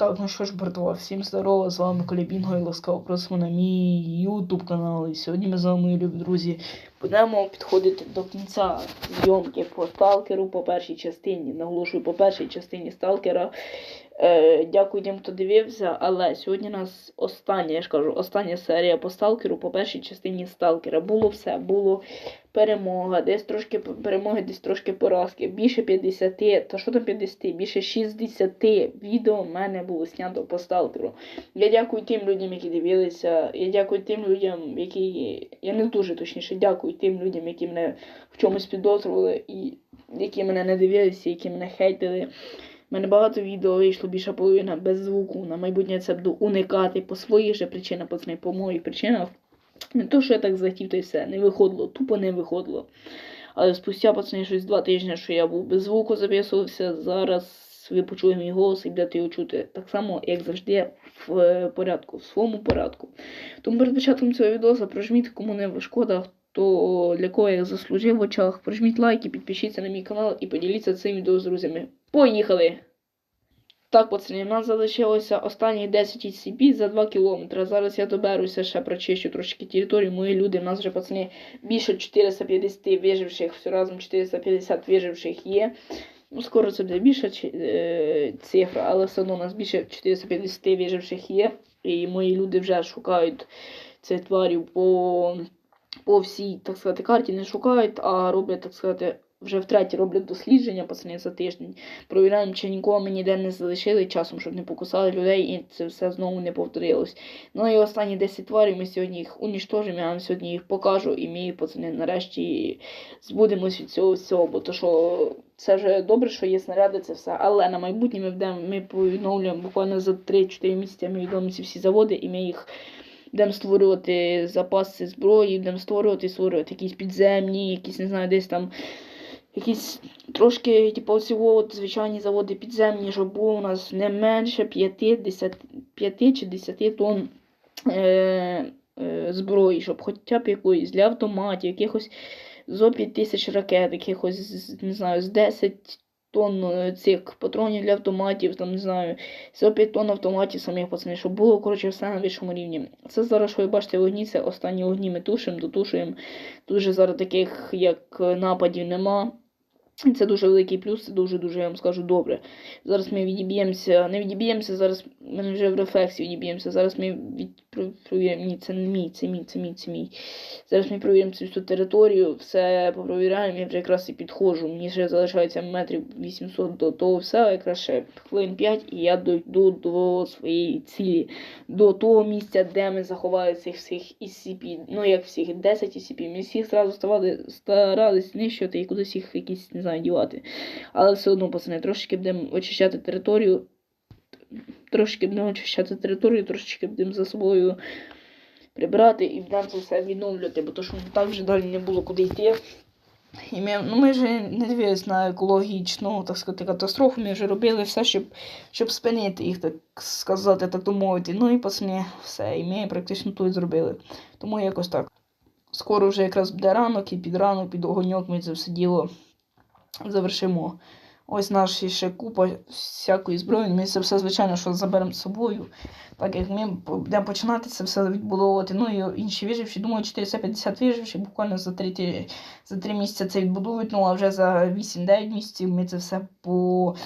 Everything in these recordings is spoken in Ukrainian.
Так, ну що ж, братва, всім здорово, з вами Колібінго і ласкаво просимо на мій YouTube канал. І сьогодні ми з вами, мої любі друзі, будемо підходити до кінця зйомки по сталкеру по першій частині. Наголошую по першій частині сталкера. Е, дякую тим, хто дивився, але сьогодні у нас остання, я ж кажу, остання серія по сталкеру по першій частині сталкера. Було все, було перемога, десь трошки перемоги, десь трошки поразки. Більше 50, та що там 50, більше 60 відео в мене було знято по сталкеру. Я дякую тим людям, які дивилися. Я дякую тим людям, які. Я не дуже точніше дякую тим людям, які мене в чомусь підозрювали і які мене не дивилися, які мене хейтили. У мене багато відео вийшло більша половина без звуку. На майбутнє це буду уникати по своїх же причинах, пацани, по моїх причинах. Не то, що я так захотів, то й все. Не виходило, тупо не виходило. Але спустя, пацани, щось два тижні, що я був без звуку записувався, зараз ви почуєте мій голос і будете його чути так само, як завжди, в е, порядку, в своєму порядку. Тому перед початком цього відео прожміть, кому не шкода, хто для кого я заслужив в очах. Прожміть лайки, підпишіться на мій канал і поділіться цим відео з друзями. Поїхали! Так, пацани, в нас залишилося останні 10 SCP за 2 кілометри. Зараз я доберуся, ще прочищу трошки територію. Мої люди, в нас вже, пацани, більше 450 виживших, все разом 450 виживших є. Ну, скоро це буде більша е, цифра, але все одно у нас більше 450 виживших є. І мої люди вже шукають цих тварів по, по всій, так сказати, карті не шукають, а роблять, так сказати, вже втретє роблять дослідження, пацани, за тиждень. Провіряємо, чи нікого ми ніде не залишили часом, щоб не покусали людей, і це все знову не повторилось. Ну і останні 10 тварів ми сьогодні їх уніштожимо, я вам сьогодні їх покажу, і ми, пацани, нарешті збудемось від цього всього, бо то що це вже добре, що є снаряди, це все. Але на майбутнє ми будемо, ми повідновлюємо буквально за 3-4 місяці ми відомо ці всі заводи, і ми їх будемо створювати запаси зброї, будемо створювати, створювати якісь підземні, якісь, не знаю, десь там якісь трошки, типу, цього от звичайні заводи підземні, щоб було у нас не менше 5, 10, 5 чи 10 тонн е, е, зброї, щоб хоча б якоїсь для автоматів, якихось зо 5 тисяч ракет, якихось, не знаю, з 10 тонн е, цих патронів для автоматів, там, не знаю, зо 5 тонн автоматів самих пацанів, щоб було, коротше, все на вищому рівні. Це зараз, що ви бачите, вогні, це останні вогні ми тушимо, дотушуємо. Дуже зараз таких, як е, нападів, нема. Це дуже великий плюс, це дуже-дуже, я вам скажу, добре. Зараз ми відіб'ємося, не відіб'ємося, зараз ми вже в рефлексі відіб'ємося. Зараз ми від... Ні, це не мій, це мій, це мій, це мій. Зараз ми провіримо цю всю територію, все попровіряємо, я вже якраз і підходжу. Мені ще залишається метрів 800 до того всього, якраз ще хвилин 5, і я дойду до своєї цілі, до того місця, де ми заховали цих всіх SCP. Ну, як всіх, 10 SCP. Ми всіх зразу ставали, старались знищувати і кудись їх якісь, не знаю, дівати. Але все одно, пацани, трошечки будемо очищати територію. Трошки будемо очищати територію, трошечки будемо за собою прибирати і будемо це все відновлювати, бо то що так вже далі не було куди йти. І ми, ну, ми вже не дивились на екологічну, так сказати, катастрофу. Ми вже робили все, щоб, щоб спинити їх, так сказати, так то мовити. Ну і пацани, все. І ми практично тут зробили. Тому якось так. Скоро вже якраз буде ранок, і під ранок, під огоньок ми це все діло завершимо. Ось наші ще купа всякої зброї. Ми це все, звичайно, що заберемо з собою. Так як ми будемо починати це все відбудовувати. Ну і інші виживші, думаю, 450 виживших, буквально за 3, ті- за 3 місяці це відбудують. Ну а вже за 8-9 місяців ми це все по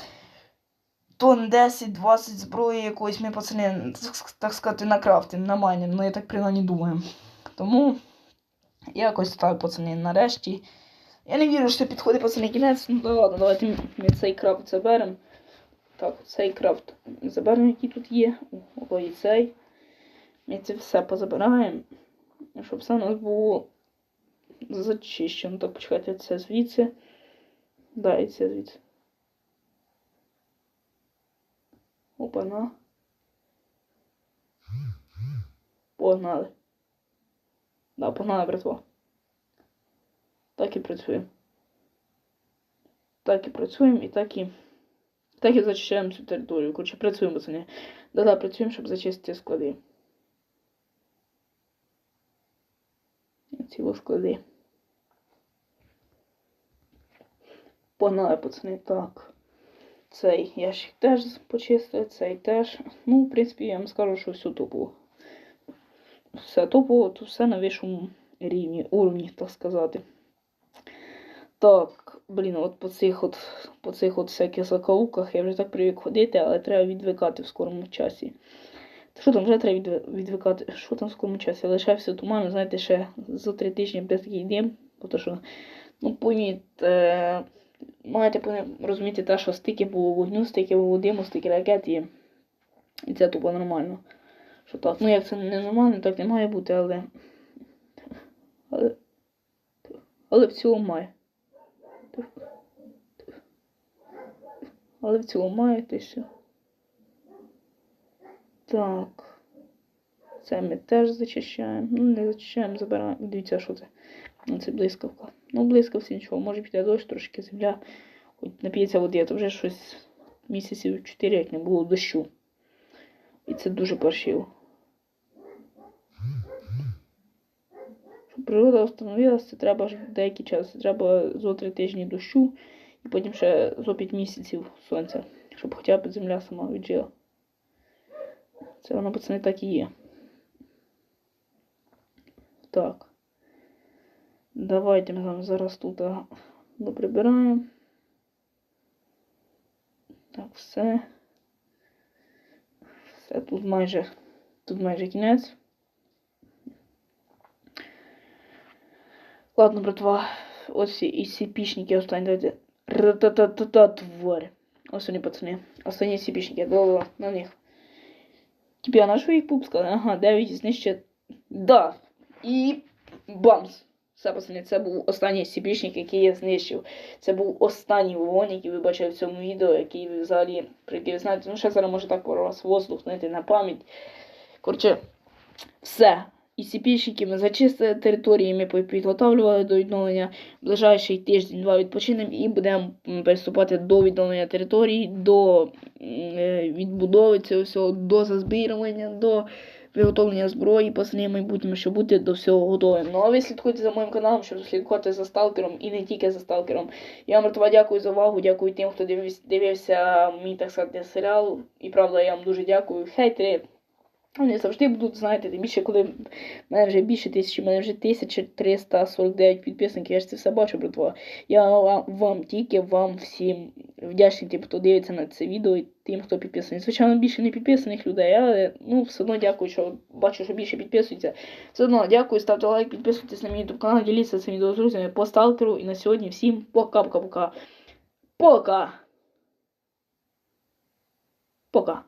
тонн 10-20 зброї якоїсь ми пацани, так сказати, накрафтимо, намайнемо. Ну я так принаймні думаю. Тому якось так, пацани, нарешті. Я не вірю, що це підходить пацани кінець. Ну да ладно, давайте ми- цей крафт заберемо. Так, цей крафт заберемо, який тут є. О, і цей. Ми це все позабираємо. Щоб все у нас було зачищено. Так, почекайте, це звідси. Да, і це звідси. Опана. Погнали. Да, погнали, братва. Так і працюємо. Так і працюємо і так і. Так і зачищаємо цю територію. Коротше, працюємо, пацани. Да-да, працюємо, щоб зачистити склади. Ці ось склади. Погнали, пацани, так. Цей ящик теж почистив, цей теж. Ну, в принципі, я вам скажу, що все топово. Все топово, то все на вищому рівні, уровні, так сказати. Так, блін, от по цих от, по цих от всяких закоулках я вже так привик ходити, але треба відвикати в скорому часі. Що там вже треба відвикати? Що там в скорому часі? Лишався туман, знаєте, ще за три тижні без такий дим, тому що, ну, пойміть, е, маєте розуміти те, що стільки було вогню, стільки було диму, стільки ракет і, і це тупо нормально. Що так, ну як це не нормально, так не має бути, але. Але, але в цілому має. Але в цілому має те все. Так. Це ми теж зачищаємо. Ну, не зачищаємо, забираємо. Дивіться, що це. Це блискавка. Ну, блискавці нічого. Може піти дощ, трошки земля. Хоч нап'ється води, то вже щось місяців 4, як не було дощу. І це дуже паршиво. Природа встановилася, це треба ж деякий час. Треба зо три тижні дощу і потім ще зо 5 місяців сонця, щоб хоча б земля сама віджила. Це воно пацани так і є. Так. Давайте ми вами зараз тут доприбираємо. Так, все. Все тут майже тут майже кінець. Ладно, братва, ось і сіпішники останні давайте. Ра-та-та-та-та, тварь. Ось вони, пацани. Останні сіпішники. Да-да-да, на них. Тебе, а на що їх пупска? Ага, 9 знищить. Да. І бамс. Все, пацани, це був останній сіпішник, який я знищив. Це був останній вогонь, який ви бачили в цьому відео, який ви взагалі, про який ви знаєте, ну ще зараз може так про вас воздух, знаєте, на пам'ять. Коротше, все. І сіпішники ми зачистили території, ми підготовлювали до відновлення. Ближайший тиждень-два відпочинемо і будемо м, приступати до відновлення території, до е, відбудови цього всього, до зазбірування, до виготовлення зброї, в майбутньому, щоб бути до всього готовим. Ну а ви слідкуйте за моїм каналом, щоб слідкувати за сталкером і не тільки за сталкером. Я вам Ратова, дякую за увагу, дякую тим, хто дивився, мій, так сказати, серіал. І правда, я вам дуже дякую. Хейтери. Вони завжди будуть, знаєте, тим більше, коли в мене вже більше тисячі, в мене вже 1349 підписників, я ж це все бачу, братва. Я вам, вам тільки вам всім вдячний тим, хто дивиться на це відео і тим, хто підписаний. Звичайно, більше не підписаних людей, але ну, все одно дякую, що бачу, що більше підписується. Все одно дякую, ставте лайк, підписуйтесь на мій YouTube канал, діліться цим відео з друзями по сталкеру. І на сьогодні всім пока-пока-пока. Пока! Пока!